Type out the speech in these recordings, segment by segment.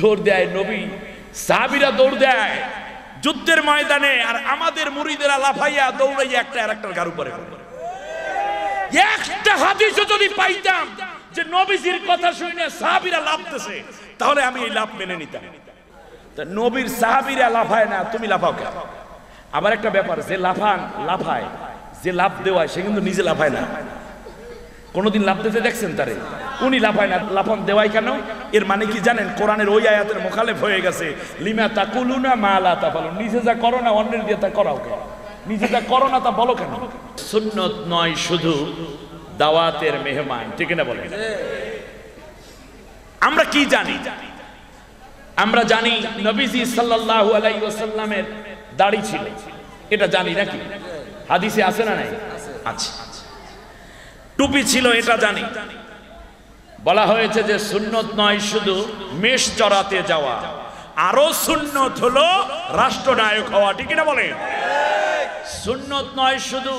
দৌড় দেয় নবী, সাহাবিরা দৌড় দেয়, যুদ্ধের ময়দানে, আর আমাদের মুড়িদেরা লাফাইয়া দৌড়াইয়া একটা আর একটার গাড়ু পরে। একটা হাদিসও যদি পাইতাম যে নবীজির কথা শুনে সাহাবিরা লাফতেছে, তাহলে আমি এই লাভ মেনে নিতাম। নবীর সাহাবিরা লাফায় না, তুমি লাফাও কেন? আবার একটা ব্যাপার, যে লাফান, লাফায়, যে লাভ দেওয়ায়, সে কিন্তু নিজে লাফায় না। কোনোদিন লাভ দিতে দেখছেন তারে? উনি লাফায় না লাফান দেওয়াই কেন? এর মানে কি জানেন? কোরআনের ওই আয়াতের মোখালেফ হয়ে গেছে। লিমা তা কুলু না মা লা তা বলো নিজে যা করো না অন্যের দিয়ে তা করাও কেন? নিজে যা করো না তা বলো কেন? সুন্নত নয় শুধু দাওয়াতের মেহমান। ঠিক না বলেন? আমরা কি জানি? আমরা জানি নবীজি সাল্লাল্লাহু আলাইহি ওয়াসাল্লামের দাড়ি ছিল। এটা জানি নাকি? হাদিসে আছে না নাই? আছে। টুপি ছিল, এটা জানি। বলা হয়েছে যে সুন্নত নয়, শুধু মেষ চড়াতে যাওয়া। আরও সুন্নত হলো রাষ্ট্রনায়ক হওয়া, ঠিক না বলে সুন্নত নয়, শুধু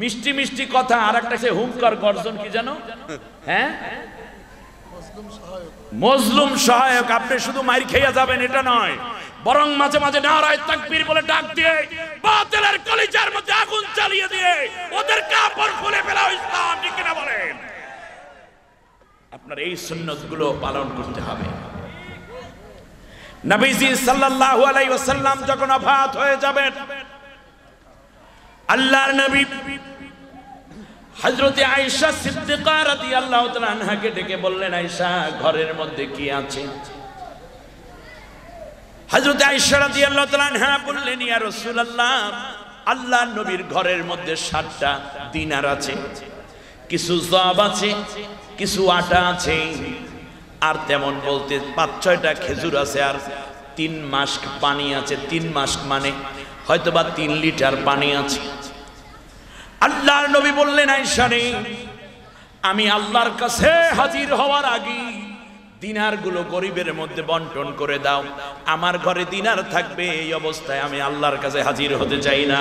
মিষ্টি মিষ্টি কথা আর একটা সে হুঙ্কার গর্জন কি জানো হ্যাঁ? মজলুম সহায়ক, আপনি শুধু মাইর খেয়ে যাবেন, এটা নয়। বরং মাঝে মাঝে নারায় তাকবীর বলে ডাক দিয়ে, বাতিলের কলিজার মধ্যে আগুন চালিয়ে দিয়ে ওদের কাপড় খুলে ফেলা ইসলাম, ঠিক কিনা বলেন? আপনার এই সুন্নতগুলো পালন করতে হবে। নবীজি সাল্লাল্লাহু আলাইহি ওয়াসাল্লাম যখন আফাত হয়ে যাবেন, আল্লাহর নবী হযরতে আয়েশা সিদ্দিকা রাদিয়াল্লাহু তাআলা আনহাকে ডেকে বললেন, আয়েশা, ঘরের মধ্যে কি আছে? হযরতে আয়েশা রাদিয়াল্লাহু তাআলা আনহা বললেন, ইয়া রাসূলুল্লাহ, আল্লাহর নবীর ঘরের মধ্যে সাতটা দিনার আছে। কিছু জব আছে, কিছু আটা আছে। আর তেমন বলতে পাঁচ ছয়টা খেজুর আছে আর তিন মাস পানি আছে। তিন মাস মানে হয়তোবা তিন লিটার পানি আছে। আল্লাহর নবী বললেন আইসারে আমি আল্লাহর কাছে হাজির হওয়ার আগে দিনারগুলো গরিবের মধ্যে বন্টন করে দাও। আমার ঘরে দিনার থাকবে, এই অবস্থায় আমি আল্লাহর কাছে হাজির হতে চাই না।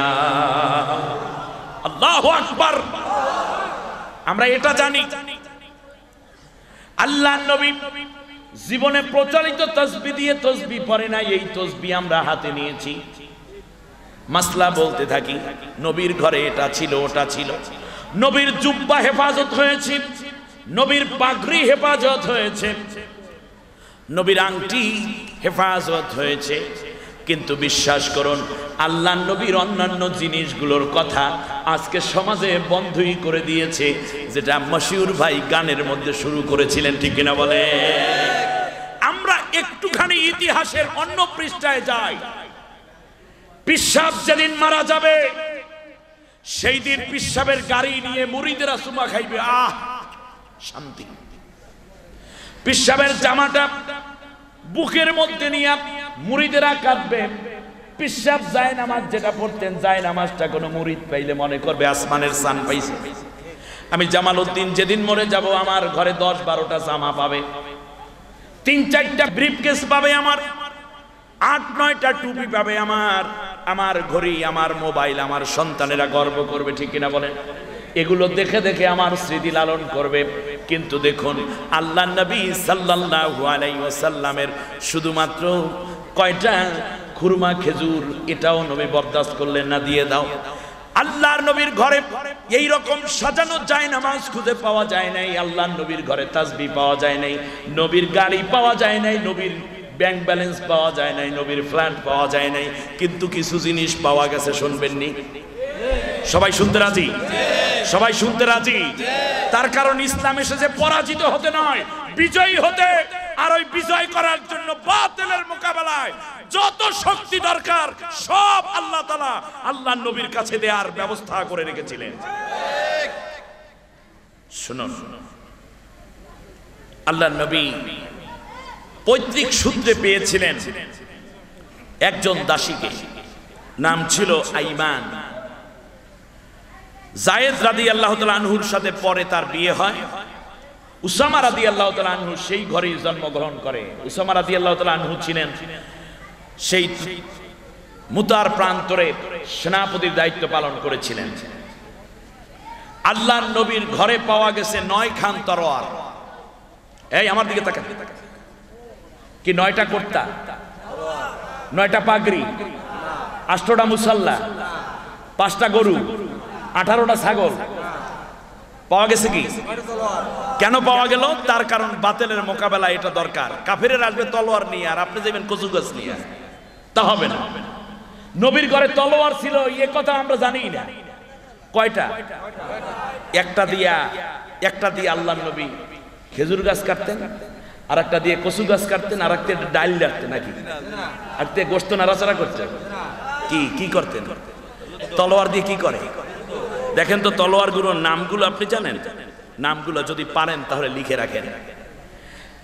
আল্লাহ আকবার। আমরা এটা জানি। আল্লাহ নবী জীবনে প্রচলিত তসবি দিয়ে তসবি পরে না এই তসবি আমরা হাতে নিয়েছি। মাসলা বলতে থাকি, নবীর ঘরে এটা ছিল, ওটা ছিল। নবীর জুব্বা হেফাজত হয়েছে। নবীর পাগড়ি হেফাজত হয়েছে। নবীর আংটি হেফাজত হয়েছে। কিন্তু বিশ্বাস করুন, আল্লাহ নবীর অন্যান্য জিনিসগুলোর কথা আজকে সমাজে বন্ধই করে দিয়েছে, যেটা মশিউর ভাই গানের মধ্যে শুরু করেছিলেন, ঠিক কিনা বলে? আমরা একটুখানি ইতিহাসের অন্য পৃষ্ঠায় যাই। পিসাব যেদিন মারা যাবে, সেই দিন পিসাবের গাড়ি নিয়ে মুড়িদেরা সুমা খাইবে। আহ! শান্তি। পিসাবের জামাটা বুকের মধ্যে নিয়ে মুড়িদেরা কাঁদবে। পিসাব যায় নামাজ যেটা পড়তেন যায় নামাজটা কোনো মুড়িদ পাইলে মনে করবে আসমানের সান পাইছে। আমি জামাল উদ্দিন যেদিন মরে যাব, আমার ঘরে দশ বারোটা জামা পাবে। তিন চারটা ব্রিফ কেস পাবে আমার। আট, নয়টা টুপি পাবে আমার। আমার ঘড়ি, আমার মোবাইল, আমার সন্তানেরা গর্ব করবে, ঠিক কিনা বলেন? এগুলো দেখে দেখে আমার স্মৃতি লালন করবে। কিন্তু দেখুন, আল্লাহ নবী সাল্লাল্লাহু আলাইহি শুধুমাত্র কয়টা খুরমা খেজুর, এটাও নবী বরদাস্ত করলেন না, দিয়ে দাও। আল্লাহর নবীর ঘরে এই রকম সাজানো যায়, নামাজ খুঁজে পাওয়া যায় নাই। আল্লাহর নবীর ঘরে তাসবি পাওয়া যায় নাই, নবীর গাড়ি পাওয়া যায় নাই, নবীর ব্যাংক ব্যালেন্স পাওয়া যায় নাই, নবীর ফ্ল্যাট পাওয়া যায় নাই। কিন্তু কিছু জিনিস পাওয়া গেছে, শুনবেননি? সবাই শুনতে রাজি? সবাই শুনতে রাজি? তার কারণ ইসলাম এসেছে পরাজিত হতে নয়, বিজয়ী হতে। আর ওই বিজয় করার জন্য বাতিলের মোকাবেলায় যত শক্তি দরকার, সব আল্লাহ তালা আল্লাহ নবীর কাছে দেওয়ার ব্যবস্থা করে রেখেছিলেন। শুনুন, আল্লাহ নবী পৈতৃক সূত্রে পেয়েছিলেন একজন দাসীকে, নাম ছিল আইমান। জায়েদ রাদি আল্লাহ আনহুর সাথে পরে তার বিয়ে হয়। উসামা রাদি আল্লাহ আনহু সেই ঘরেই জন্মগ্রহণ করে। উসামা রাদি আল্লাহ আনহু ছিলেন সেই মুতার প্রান্তরে সেনাপতির দায়িত্ব পালন করেছিলেন। আল্লাহর নবীর ঘরে পাওয়া গেছে নয় খান তরোয়ার। এই, আমার দিকে তাকান। কি নয়টা কর্তা? নয়টা পাগড়ি? আষ্টটা মুসাল্লা? পাঁচটা গরু? আঠারোটা ছাগল। পাওয়া গেছে কি? কেন পাওয়া গেল? তার কারণ বাতেলের মোকাবেলা এটা দরকার। কাফেরের আসবে তলোয়ার নিয়ে, আর আপনি যাবেন কচু গাছ নিয়ে। তা হবে না। নবীর ঘরে তলোয়ার ছিল, এ কথা আমরা জানি না। কয়টা? একটা দিয়া, একটা দিয়ে আল্লাহ নবী খেজুর গাছ কাটতেন আর একটা দিয়ে কচু গাছ কাটতেন আর একটা ডাইল ডাকতেন নাকি? আর তে গোস্ত নাড়াচাড়া করতেন। কি কি করতেন? তলোয়ার দিয়ে কি করে? দেখেন তো তলোয়ারগুলোর নামগুলো আপনি জানেন? নামগুলো যদি পারেন তাহলে লিখে রাখেন।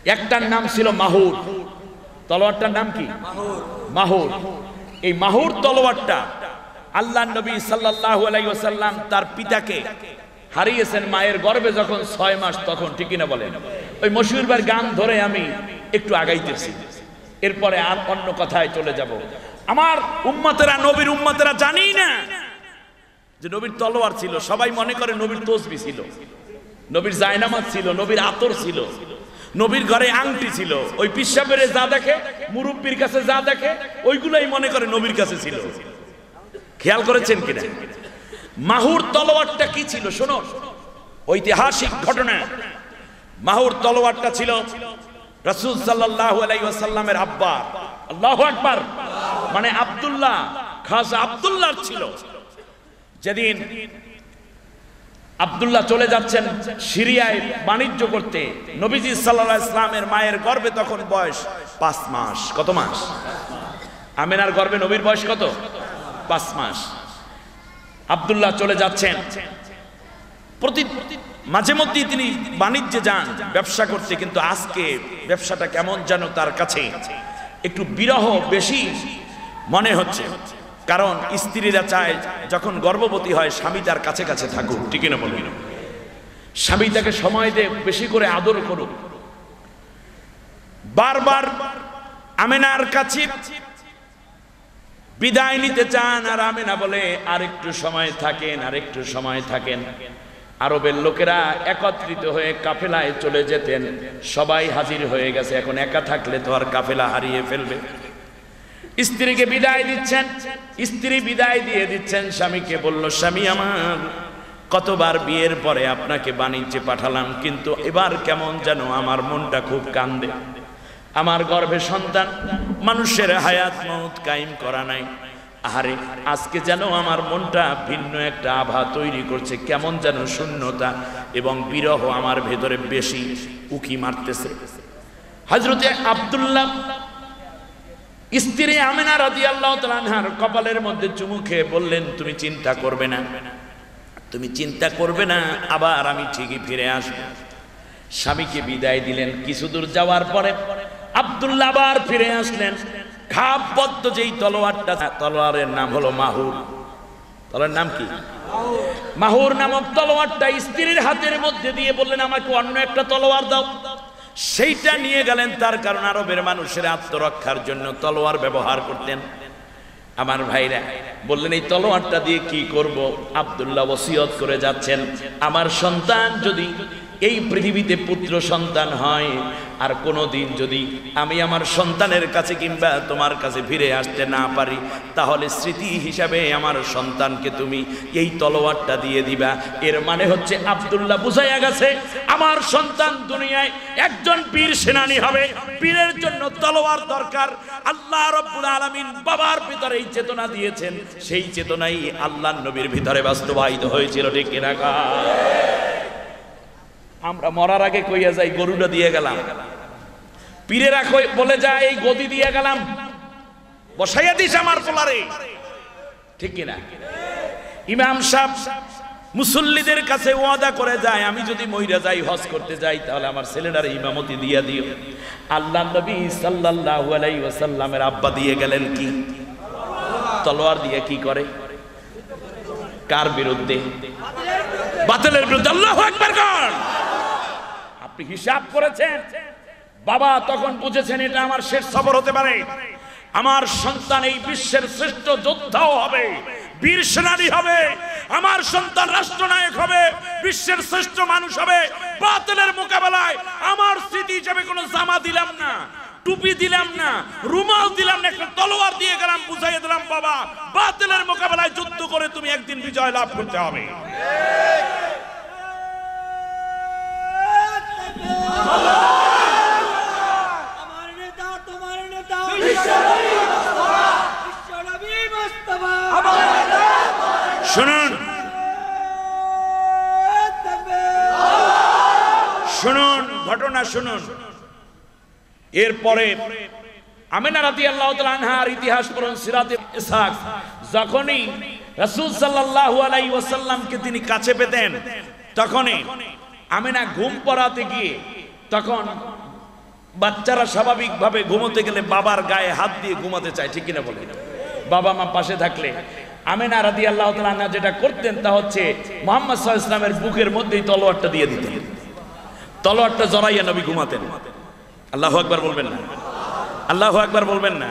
একটার নাম ছিল মাহুর। তলোয়ারটার নাম কি? মাহুর। এই মাহুর তলোয়ারটা আল্লাহ নবী সাল্লাল্লাহু আলাইহি ওয়াসাল্লাম তার পিতাকে হারিয়েছেন মায়ের গর্ভে যখন ছয় মাস, তখন ঠিকই না বলেন? ওই মশহুরবার গান ধরে আমি একটু আগাইতেছি। এরপরে আর অন্য কথায় চলে যাব। আমার উম্মতেরা, নবীর উম্মতেরা জানি না যে নবীর তলোয়ার ছিল, সবাই মনে করে নবীর তসবি ছিল। নবীর জায়নামাজ ছিল, নবীর আতর ছিল। নবীর ঘরে আংটি ছিল। ওই পিসাবের যা দেখে, মুরব্বীর কাছে যা দেখে, ওইগুলাই মনে করে নবীর কাছে ছিল। খেয়াল করেছেন কিনা? মাহুর তলোয়ারটা কি ছিল শোনো? ঐতিহাসিক ঘটনা। মাহুর তলোয়ারটা ছিল রাসূল সাল্লাল্লাহু আলাইহি আব্বা আল্লাহু আকবার। মানে আব্দুল্লাহ, খাস আব্দুল্লাহর ছিল। যেদিন আব্দুল্লাহ চলে যাচ্ছেন সিরিয়ায় বাণিজ্য করতে, নবীজি সাল্লাহ ইসলামের মায়ের গর্ভে তখন বয়স পাঁচ মাস। কত মাস? আমিনার গর্ভে নবীর বয়স কত? পাঁচ মাস। আব্দুল্লাহ চলে যাচ্ছেন। প্রতি মাঝে মধ্যেই তিনি বাণিজ্যে যান, ব্যবসা করতে, কিন্তু আজকে ব্যবসাটা কেমন যেন তার কাছে একটু বিরহ বেশি মনে হচ্ছে। কারণ স্ত্রীরা চায় যখন গর্ভবতী হয় স্বামী তার কাছে কাছে থাকুক। ঠিক না বলবি স্বামী তাকে সময় দে বেশি করে আদর করুক। বারবার আমেনার কাছে বিদায় নিতে চান আর আমেনা বলে আর একটু সময় থাকেন আর একটু সময় থাকেন। আরবের লোকেরা একত্রিত হয়ে কাফেলায় চলে যেতেন। সবাই হাজির হয়ে গেছে এখন একা থাকলে তো আর কাফেলা হারিয়ে ফেলবে। স্ত্রীকে বিদায় দিচ্ছেন। স্ত্রী বিদায় দিয়ে দিচ্ছেন, স্বামীকে বলল, স্বামী আমার, কতবার বিয়ের পরে আপনাকে বাণিজ্যে পাঠালাম, কিন্তু এবার কেমন যেন আমার মনটা খুব কান্দে। আমার গর্ভে সন্তান, মানুষের হায়াত মত কায়েম করা নাই। আহারে, আজকে যেন আমার মনটা ভিন্ন একটা আভা তৈরি করছে, কেমন যেন শূন্যতা এবং বিরহ আমার ভেতরে বেশি উকি মারতেছে। হজরতে আবদুল্লাহ স্ত্রী আমেনা রাজি আল্লাহ তালানহার কপালের মধ্যে চুমু খেয়ে বললেন, তুমি চিন্তা করবে না। তুমি চিন্তা করবে না, আবার আমি ঠিকই ফিরে আসব। স্বামীকে বিদায় দিলেন। কিছু দূর যাওয়ার পরে আবদুল্লাহ আবার ফিরে আসলেন। খাপবদ্ধ যেই তলোয়ারটা, তলোয়ারের নাম হলো মাহুর। তলোয়ার নাম কি? মাহুর নামক তলোয়ারটা স্ত্রীর হাতের মধ্যে দিয়ে বললেন, আমাকে অন্য একটা তলোয়ার দাও। সেইটা নিয়ে গেলেন, তার কারণ আরবের মানুষের আত্মরক্ষার জন্য তলোয়ার ব্যবহার করতেন। আমার ভাইরা, বললেন, এই তলোয়ারটা দিয়ে কি করব? আবদুল্লাহ ওসিয়ত করে যাচ্ছেন, আমার সন্তান যদি এই পৃথিবীতে পুত্র সন্তান হয়, আর কোনো দিন যদি আমি আমার সন্তানের কাছে কিংবা তোমার কাছে ফিরে আসতে না পারি, তাহলে স্মৃতি হিসাবে আমার সন্তানকে তুমি এই তলোয়ারটা দিয়ে দিবা। এর মানে হচ্ছে আবদুল্লাহ বুঝাইয়া গেছে, আমার সন্তান দুনিয়ায় একজন পীর সেনানী হবে। পীরের জন্য তলোয়ার দরকার। আল্লাহ রব্বুল আলামিন বাবার ভিতরে এই চেতনা দিয়েছেন। সেই চেতনাই আল্লাহ নবীর ভিতরে বাস্তবায়িত হয়েছিল, ঠিক কিনা? কা? আমরা মরার আগে কইয়া যাই, গরুটা দিয়ে গেলাম। পীরেরা কই, বলে যায় এই গদি দিয়ে গেলাম। বসাইয়া দিস আমার পোলারে। ঠিক কিনা? ইমাম সাহেব মুসল্লিদের কাছে ওয়াদা করে যায়, আমি যদি মইরা যাই, হজ করতে যাই, তাহলে আমার ছেলেটার ইমামতি দিয়া দিও। আল্লাহ নবী সাল্লাল্লাহু আলাইহি ওয়াসাল্লামের আব্বা দিয়ে গেলেন কি? তলোয়ার দিয়ে কি করে? কার বিরুদ্ধে? বাতিলের বিরুদ্ধে। আল্লাহু আকবার, কর? আপনি হিসাব করেছেন? বাবা তখন বুঝেছেন এটা আমার শেষ সফর হতে পারে। আমার সন্তান এই বিশ্বের শ্রেষ্ঠ যোদ্ধাও হবে, বীর সেনানী হবে, আমার সন্তান রাষ্ট্রনায়ক হবে, বিশ্বের শ্রেষ্ঠ মানুষ হবে। বাতিলের মোকাবেলায় আমার স্মৃতি হিসেবে কোনো জামা দিলাম না, টুপি দিলাম না, রুমাল দিলাম না, একটা তলোয়ার দিয়ে গেলাম, বুঝাইয়ে দিলাম, বাবা, বাতিলের মোকাবেলায় যুদ্ধ করে তুমি একদিন বিজয় লাভ করতে হবে। শুনুন। শুনুন, ঘটনা শুনুন। এরপরে আমিনা রাদি আল্লাহ আনহার ইতিহাস পড়ুন সিরাতে ইসহাক, যখনই রাসূল সাল্লাল্লাহু আলাইহি ওয়াসাল্লামকে তিনি কাছে পেতেন, তখনই আমিনা ঘুম পড়াতে গিয়ে তখন বাচ্চারা স্বাভাবিকভাবে ঘুমোতে গেলে বাবার গায়ে হাত দিয়ে ঘুমাতে চায়, ঠিক কিনা বলে বাবা মা পাশে থাকলে। আমেনা রাদি আল্লাহ তালা যেটা করতেন তা হচ্ছে মোহাম্মদ সাহা ইসলামের বুকের মধ্যেই তলোয়ারটা দিয়ে দিতেন। তলোয়ারটা জড়াইয়া নবী ঘুমাতেন। আল্লাহ একবার বলবেন না? আল্লাহ একবার বলবেন না?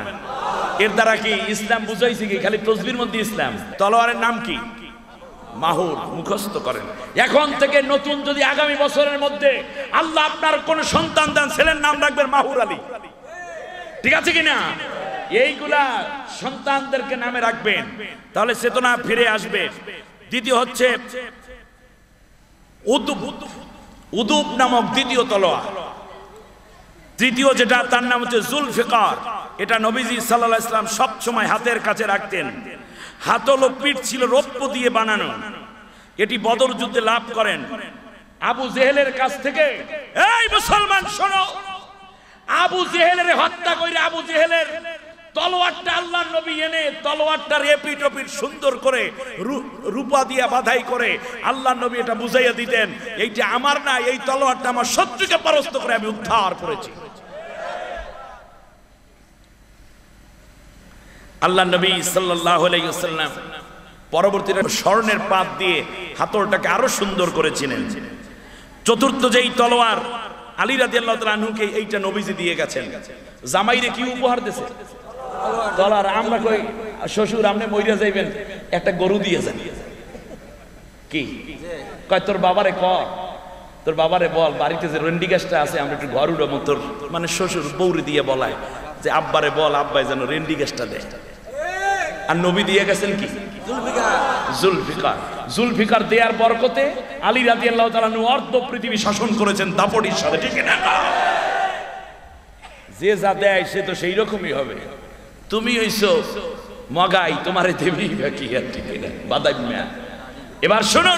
এর দ্বারা কি ইসলাম বুঝাইছে কি? খালি তসবির মধ্যে ইসলাম। তলোয়ারের নাম কি? মাহুর মুখস্থ করেন। এখন থেকে নতুন যদি আগামী বছরের মধ্যে আল্লাহ আপনার কোন সন্তান দেন, ছেলের নাম রাখবেন মাহুর আলী। ঠিক আছে কিনা? এইগুলা সন্তানদেরকে নামে রাখবেন, তাহলে চেতনা ফিরে আসবে। দ্বিতীয় হচ্ছে উদুব। উদুব নামক দ্বিতীয় তলোয়ার। তৃতীয় যেটা, তার নাম হচ্ছে জুলফিকার। এটা নবীজি সাল্লাহ ইসলাম সবসময় হাতের কাছে রাখতেন। হাতল ও পিঠ ছিল রৌপ্য দিয়ে বানানো। এটি বদর যুদ্ধে লাভ করেন। আবু জেহেলের কাছ থেকে, এই মুসলমান, শোনো। আবু জেহেলের হত্যা করে আবু জেহেলের তলোয়ারটা আল্লাহ নবী এনে তলোয়ারটা রেপি টপির সুন্দর করে রূপা দিয়া বাধাই করে আল্লাহ নবী এটা বুঝাইয়া দিতেন, এইটা আমার না, এই তলোয়ারটা আমার শত্রুকে পরাস্ত করে আমি উদ্ধার করেছি। আল্লাহ নবী ওয়াসাল্লাম পরবর্তীতে স্বর্ণের পাত দিয়ে হাতলটাকে আরও সুন্দর করেছিলেন। চতুর্থ যেই তলোয়ার আলী তাআলা আনহুকে এইটা নবীজি দিয়ে গেছেন। জামাইরে কি উপহার দিয়েছে তলোয়ার, আমরা কই, শ্বশুর, আপনি মইরা যাইবেন, একটা গরু দিয়ে যান। কি? কয়, তোর বাবারে ক? তোর বাবারে বল, বাড়িতে যে রেন্ডি গাছটা আছে, আমরা একটু ঘর উড়াবো, তোর মানে শ্বশুর বৌরি দিয়ে বলায়। যে আব্বারে বল, আব্বাই যেন রেন্ডি গাছটা দেয়। আর নবী দিয়ে গেছেন কি? জুলফিকার। জুলফিকার দেয়ার বরকতে আলী রাজি আল্লাহ তালানু অর্ধ পৃথিবী শাসন করেছেন দাপটির সাথে, ঠিক না যে যা দেয় সে তো সেই রকমই হবে। তুমি হইছো মগাই, তোমারে দেবী কি আর, ঠিক না বাদাই মিয়া এবার শোনো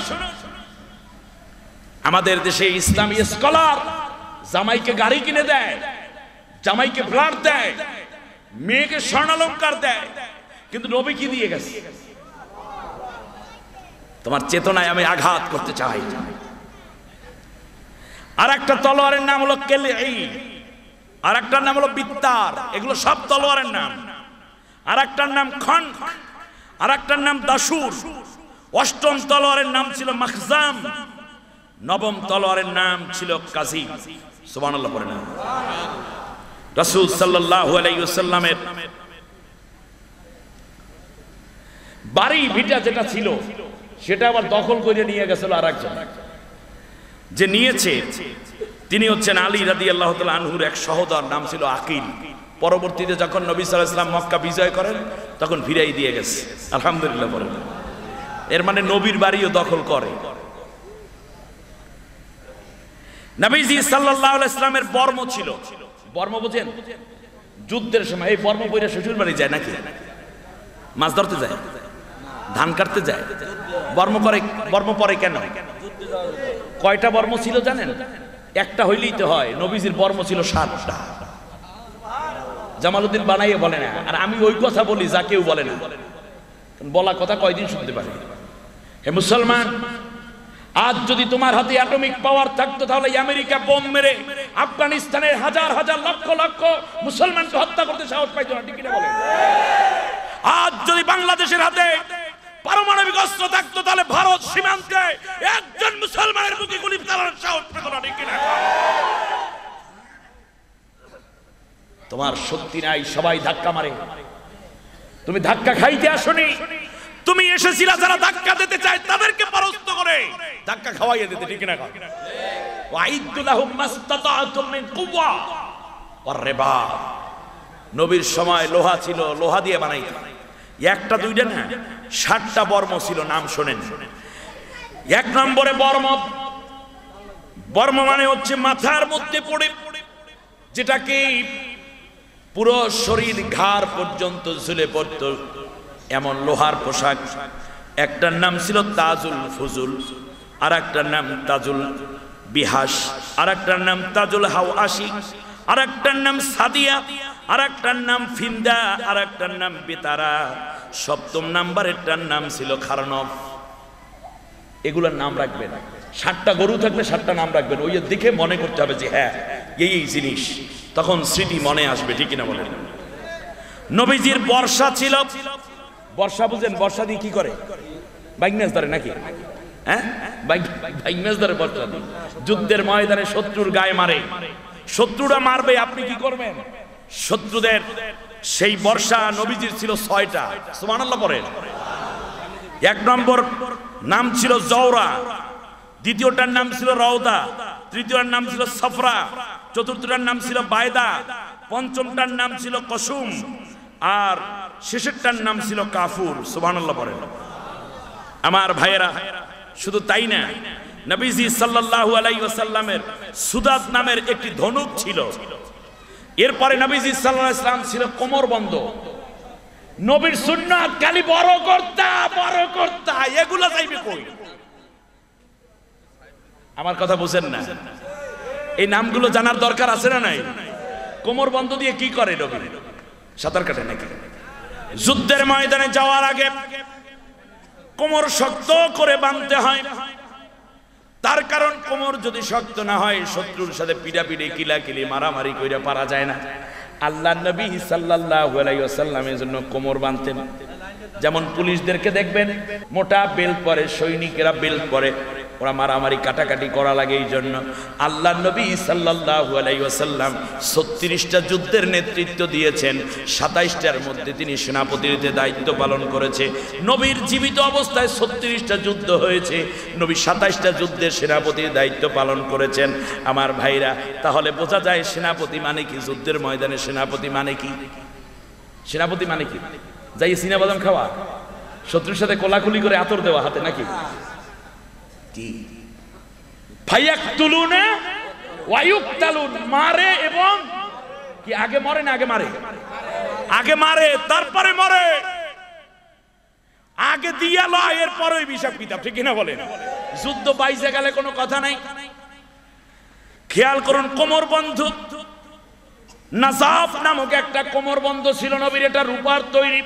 আমাদের দেশে ইসলামী স্কলার জামাইকে গাড়ি কিনে দেয়। জামাইকে ফ্ল্যাট দেয়, মেয়েকে স্বর্ণালঙ্কার দেয়, কিন্তু নবী কি দিয়ে গেছে? তোমার চেতনায় আমি আঘাত করতে চাই। আর একটা তলোয়ারের নাম হলো কেলে আর একটার নাম হলো বিত্তার, এগুলো সব তলোয়ারের নাম। আর একটার নাম খন আর একটার নাম দাসুর। অষ্টম তলোয়ারের নাম ছিল মাখজাম, নবম তলোয়ারের নাম ছিল কাজী। সুবহানাল্লাহ পড়ে রাসূল সাল্লাল্লাহু আলাইহি ওয়াসাল্লামের বাড়ি ভিটা যেটা ছিল, সেটা আবার দখল করে নিয়ে গেছিল আর একজন যে নিয়েছে, তিনি হচ্ছেন আলী রাদি আল্লাহ আনহুর এক সহদর, নাম ছিল আকিল। পরবর্তীতে যখন নবী সাল্লাহ মক্কা বিজয় করেন, তখন ফিরাই দিয়ে গেছে। আলহামদুলিল্লাহ বলেন এর মানে নবীর বাড়িও দখল করে। নবীজি আলাইহি ইসলামের বর্ম ছিল। বর্ম বোঝেন? যুদ্ধের সময় এই বর্ম পইরা শ্বশুর বাড়ি যায় নাকি? মাছ ধরতে যায়? ধান কাটতে যায়? বর্ম করে বর্ম পরে কেন? কয়টা বর্ম ছিল জানেন? একটা হইলেই তো হয়, নবীজির বর্ম ছিল সাতটা। জামালউদ্দিন বানাইয়ে বলে না, আর আমি ওই কথা বলি যা কেউ বলে না। বলা কথা কয়দিন শুনতে পারি? হে মুসলমান আজ যদি তোমার হাতে অ্যাটমিক পাওয়ার থাকতো তাহলে আমেরিকা বোম মেরে আফগানিস্তানের হাজার হাজার লক্ষ লক্ষ মুসলমানকে হত্যা করতে সাহস পাইতো না, ঠিক বলেন? আজ যদি বাংলাদেশের হাতে পারমাণবিক অস্ত্র থাকতো তাহলে ভারত সীমান্তে একজন মুসলমানের বুকে গুলি চালানোর সাহস পেত না, ঠিক কিনা? তোমার শক্তি নাই, সবাই ধাক্কা মারে। তুমি ধাক্কা খাইতে আসনি। তুমি এসেছিলা যারা ধাক্কা দিতে চায় তাদেরকে পরাস্ত করে। ধাক্কা খাওয়াইয়ে দিতে, ঠিক না নবীর সময় লোহা ছিল, লোহা দিয়ে একটা, দুইটা না ষাটটা বর্ম ছিল, নাম শোনেন। এক নম্বরে বর্ম। বর্ম মানে হচ্ছে মাথার মধ্যে পড়ে, যেটাকে পুরো শরীর ঘাড় পর্যন্ত ঝুলে পড়ত। এমন লোহার পোশাক। একটার নাম ছিল তাজুল ফজুল আর একটার নাম তাজুল বিহাস আর একটার নাম তাজুল হাও আশি আর একটার নাম সাদিয়া আর একটার নাম ফিন্দা আর একটার নাম বেতারা। সপ্তম নাম্বারেরটার নাম ছিল খারনফ এগুলোর নাম রাখবেন। ষাটটা গরু থাকলে ষাটটা নাম রাখবেন। ওই দেখে মনে করতে হবে যে হ্যাঁ এই এই জিনিস। তখন স্মৃতি মনে আসবে, ঠিক না বলেন? নবীজির বর্ষা ছিল বর্ষা বুঝেন, বর্ষা দিয়ে কি করে? বাইক ম্যাচ ধরে নাকি? হ্যাঁ? ধরে বর্ষা দিয়ে। যুদ্ধের ময়দানে শত্রুর গায়ে মারে। শত্রুরা মারবে, আপনি কি করবেন? শত্রুদের সেই বর্ষা নবীজির ছিল ছয়টা। সুবহানাল্লাহ পড়েন। এক নম্বর নাম ছিল জওরা। দ্বিতীয়টার নাম ছিল রওদা। তৃতীয়টার নাম ছিল সফরা। চতুর্থটার নাম ছিল বায়দা পঞ্চমটার নাম ছিল কসুম। আর শেষেরটার নাম ছিল কাফুর বলেন। আমার ভাইয়েরা, শুধু তাই না, নবীজি সাল্লাল্লাহু আলাইহি ওয়াসাল্লামের সুদাত নামের একটি ধনুক ছিল। এরপরে নবীজি সাল্লাল্লাহু ওয়াসাল্লাম ছিল কোমর বন্ধ নবীর সুন্নাত খালি বড় কর্তা বড় কর্তা, এগুলা চাইবে কই? আমার কথা বুঝেন না। এই নামগুলো জানার দরকার আছে না নাই? কোমর বন্ধ দিয়ে কি করে নবী? সাঁতার কাটে নাকি? যুদ্ধের ময়দানে যাওয়ার আগে কোমর শক্ত করে বাঁধতে হয়। তার কারণ কোমর যদি শক্ত না হয়, শত্রুর সাথে পিড়াপিড়ি, কিলাকিলি, মারামারি কইরা পারা যায় না। আল্লাহ নবী সাল্লাল্লাহু আলাইহি ওয়াসাল্লামের জন্য কোমর বাঁধতেন। যেমন পুলিশদেরকে দেখবেন, মোটা বেল্ট পরে, সৈনিকেরা বেল্ট পরে। ওরা মারামারি কাটাকাটি করা লাগে এই জন্য। আল্লাহ নবী সাল্লাল্লাহু আলাইহি ওয়াসাল্লাম ছত্রিশটা যুদ্ধের নেতৃত্ব দিয়েছেন, সাতাইশটার মধ্যে তিনি সেনাপতির দায়িত্ব পালন করেছে। নবীর জীবিত অবস্থায় ছত্রিশটা যুদ্ধ হয়েছে, নবী সাতাইশটা যুদ্ধের সেনাপতির দায়িত্ব পালন করেছেন। আমার ভাইরা, তাহলে বোঝা যায় সেনাপতি মানে কি? যুদ্ধের ময়দানে সেনাপতি মানে কি? সেনাপতি মানে কি? যাই সিনা বাদাম খাওয়া। শত্রুর সাথে কোলাকুলি করে আতর দেওয়া হাতে নাকি? কি ফায়াকতুলুনা ওয়ায়ুকতালুন, মারে এবং কি আগে মরে না আগে মারে? আগে মারে, তারপরে মরে। আগে দিয়া লয়, এরপরে হিসাব কিতাব, ঠিক না বলেন? যুদ্ধ বাইসে গেলে কোনো কথা নাই। খেয়াল করুন, কোমর বন্ধ। নাসাফ নামক একটা কোমর বন্ধ ছিল নবীর, এটা রূপার তৈরি।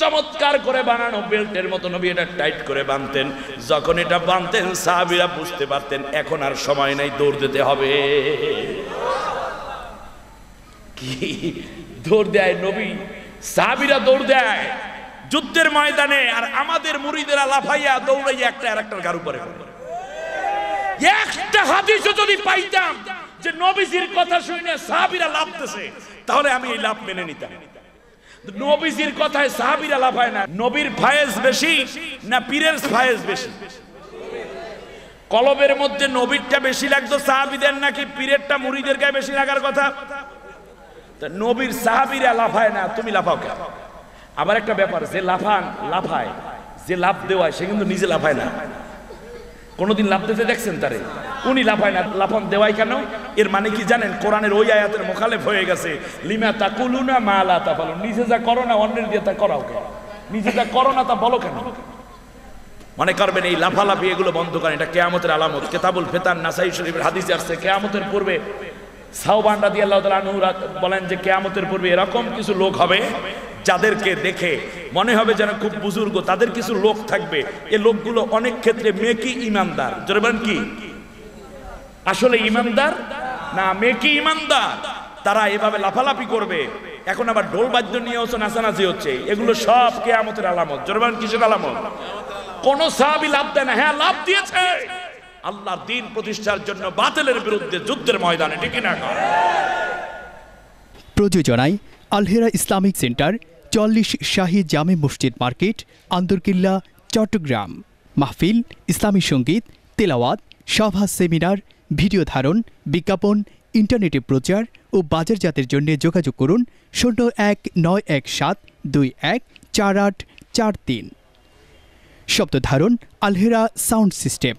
চমৎকার করে বানানো বেল্টের মতো নবী এটা টাইট করে বাঁধতেন যখন এটা বাঁধতেন সাহাবিরা বুঝতে পারতেন, এখন আর সময় নাই, দৌড় দিতে হবে। কি? দৌড় দেয় নবী? সাহাবিরা দৌড় দেয়। যুদ্ধের ময়দানে আর আমাদের মুড়িদেরা লাফাইয়া দৌড়াইয়া একটা আর একটার গার উপরে। একটা হাদিসও যদি পাইতাম যে নবীজির কথা শুনে সাহাবিরা লাভতেছে তাহলে আমি এই লাভ মেনে নিতাম। নবীজির কথায় সাহাবিরা লাভ হয় না। নবীর ফায়েজ বেশি না পীরের ফায়েজ বেশি? কলবের মধ্যে নবীরটা বেশি লাগতো সাহাবিদের নাকি পীরেরটা মুড়িদের গায়ে বেশি লাগার কথা? নবীর সাহাবিরা লাফায় না, তুমি লাফাও কেন? আবার একটা ব্যাপার, যে লাফান, লাফায়, যে লাভ দেওয়ায় সে কিন্তু নিজে লাফায় না। কোনোদিন দিতে দেখছেন তারে? উনি লাফায় না, লাফান দেওয়াই কেন? এর মানে কি জানেন? কোরআনের ওই আয়াতের মোখালেফ হয়ে গেছে। লিমা তা কুলুনা মা লা তা বলো নিজে যা করো না, অন্যের দিয়ে তা করাও কেন? নিজে যা করো না, তা বলো কেন? মনে করবেন এই লাফালাফি এগুলো বন্ধ করেন, এটা কেয়ামতের আলামত। কেতাবুল ফেতান নাসাই শরীফের হাদিসে আসছে, কেয়ামতের পূর্বে সাউবান্ডা দিয়ে আল্লাহ বলেন যে, কেয়ামতের পূর্বে এরকম কিছু লোক হবে যাদেরকে দেখে মনে হবে যেন খুব বুজুর্গ, তাদের কিছু লোক থাকবে। এ লোকগুলো অনেক ক্ষেত্রে মেকি ইমানদার? জোরে বলেন কি? আসলে ইমানদার? না মেকি ইমানদার? তারা এভাবে লাফালাফি করবে। এখন আবার ঢোল বাদ্য নিয়ে হচ্ছে, নাচানাচি হচ্ছে। এগুলো সব কেয়ামতের আলামত। জোরে বলেন কিসের আলামত? কোন সাহাবি লাভ দেয় না। হ্যাঁ লাভ দিয়েছে। আল্লাহর দিন প্রতিষ্ঠার জন্য বাতিলের বিরুদ্ধে যুদ্ধের ময়দানে, ঠিক না প্রযোজনায় আলহেরা ইসলামিক সেন্টার চল্লিশ শাহী জামে মসজিদ মার্কেট, আন্দরকিল্লা, চট্টগ্রাম। মাহফিল, ইসলামী সংগীত, তেলাওয়াত, সভা, সেমিনার, ভিডিও ধারণ, বিজ্ঞাপন, ইন্টারনেটে প্রচার ও বাজারজাতের জন্য যোগাযোগ করুন শূন্য এক নয় এক সাত দুই এক চার আট চার তিন। শব্দ ধারণ, আলহেরা সাউন্ড সিস্টেম।